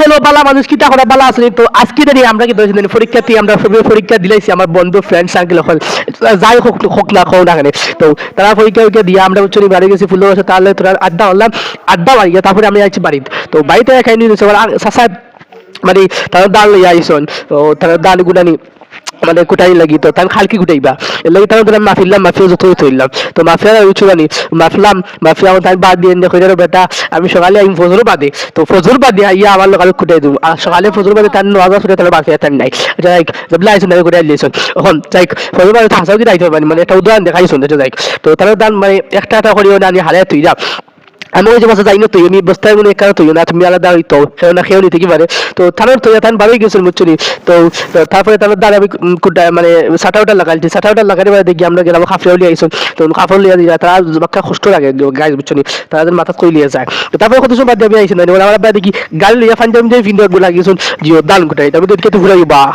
Hello বালা মানুষ কিতা করা বালা আসলে তো আজকে জানি আমরা কি ধরেছি পরীক্ষার্থী আমরা সবাই পরীক্ষা দিলাইছি, আমার বন্ধু ফ্রেন্ড সার্কেল হল। যাই হোক হোক না হোক না কেন। তো তারা পরীক্ষা উইকা দিয়ে আমরা উচ্চ বাড়ি গেছি, ফুল বসে, তাহলে তোরা আড্ডা হলাম, আড্ডা বাড়ি তারপরে আমি আছি বাড়িতে। তো বাড়িতে খাই নিয়ে সাসা মানে তারা দান লইয়া আইসন। তো তারা দান গুলানি মানে কুটাই লাগি তো তার খালকি কুটাইবা এর লাগি তার ধরে মাফিলাম মাফিয়া যত থইলাম তো মাফিয়া উঠু জানি মাফলাম মাফিয়া তাই বাদ দিয়ে দেখো যারা বেটা, আমি সকালে আমি ফজর বাদে। তো ফজর বাদে ইয়া আমার লোকাল কুটাই দিব আর সকালে ফজর বাদে তার নওয়াজ ফুটে তার মাফিয়া তার নাই। যাই জবলা আইসন আমি কুটাই লিয়েছেন এখন যাই ফজর বাদে থাসাও কি দাইতে পারি মানে একটা উদাহরণ দেখাইছেন যাই তো তার দান মানে একটা একটা করিও না আমি হারাই তুই যা। আমি যে বসে যাই না তুই বস্তায় মনে কারও তুই না তুমি আলাদা হইতো সেও না খেয়েও নিতে কি পারে তো থানার তো তান ভালোই গেছিল মুচুরি তো তারপরে তার দ্বারা আমি কুটা মানে সাটাউটা লাগাইছি সাটাউটা লাগাতে পারে দেখি আমরা গেলাম খাফড়ে লিয়ে আইসুন তো খাফড় লিয়ে দিয়ে তারা বাক্কা কষ্ট লাগে গাছ বুঝছনি তাদের মাথা কই লিয়ে যায় তো তারপরে কত সময় বাদ আমি আইসি না আমার আবার দেখি গাড়ি লিয়ে ফান্ডে আমি ভিডিও লাগিয়েছুন জিও দান কুটাই তারপরে দেখতে ঘুরাই বাহ